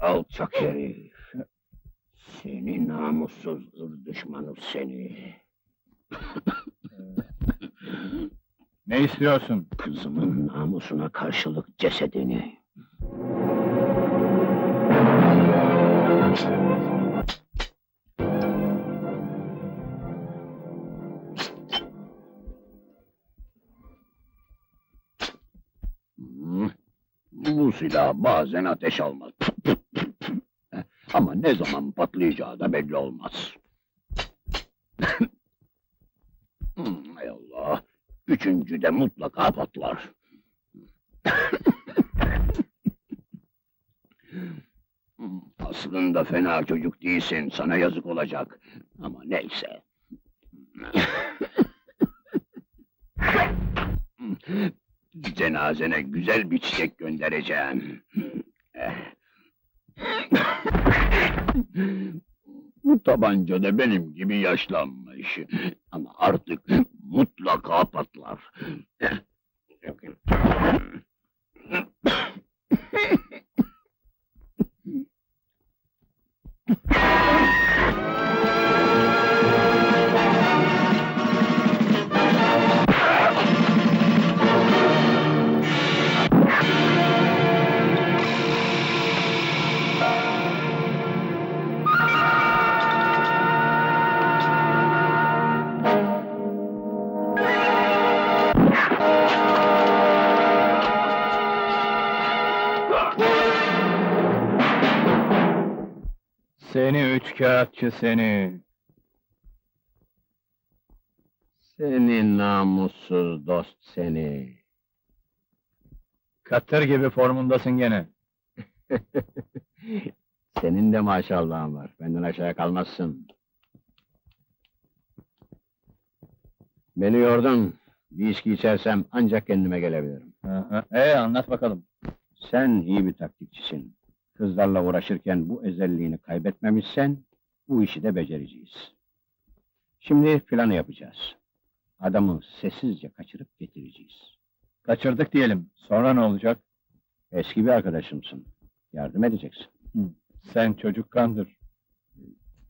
Alçak herif. Seni namussuz ır düşmanı seni. Ne istiyorsun? Kızımın namusuna karşılık cesedini. Bu silah bazen ateş almaz. Ama ne zaman patlayacağı da belli olmaz. Hmm, Allah! Üçüncü de mutlaka patlar. Hmm, Aslında fena çocuk değilsin, sana yazık olacak. Ama neyse. Cenazene güzel bir çiçek göndereceğim. Bu tabanca da benim gibi yaşlanmış. Ama artık mutlaka patlar. Seni üç kağıtçı seni. Seni namussuz dost seni. Katır gibi formundasın gene. Senin de maşallahın var. Benden aşağı kalmazsın. Beni yordun. Bir içki içersem ancak kendime gelebilirim. Aha. Ee anlat bakalım. Sen iyi bir taktikçisin. Kızlarla uğraşırken bu özelliğini kaybetmemişsen, bu işi de becereceğiz. Şimdi planı yapacağız. Adamı sessizce kaçırıp getireceğiz. Kaçırdık diyelim. Sonra ne olacak? Eski bir arkadaşımsın. Yardım edeceksin. Sen çocuk kandır.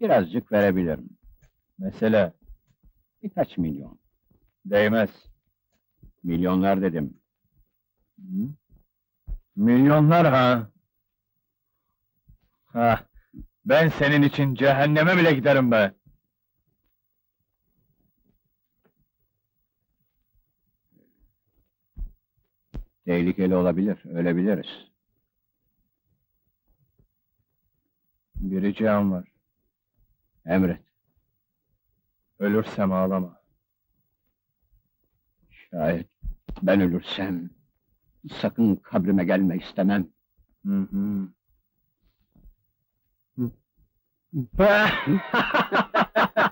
Birazcık verebilirim. Mesele Birkaç milyon. değmez. Milyonlar dedim. Milyonlar ha. Ha. Ben senin için cehenneme bile giderim be. Tehlikeli olabilir, ölebiliriz. Bir ricam var. Emret. Ölürsem ağlama. Şayet ben ölürsem, sakın kabrime gelme istemem. Hı hı. Ha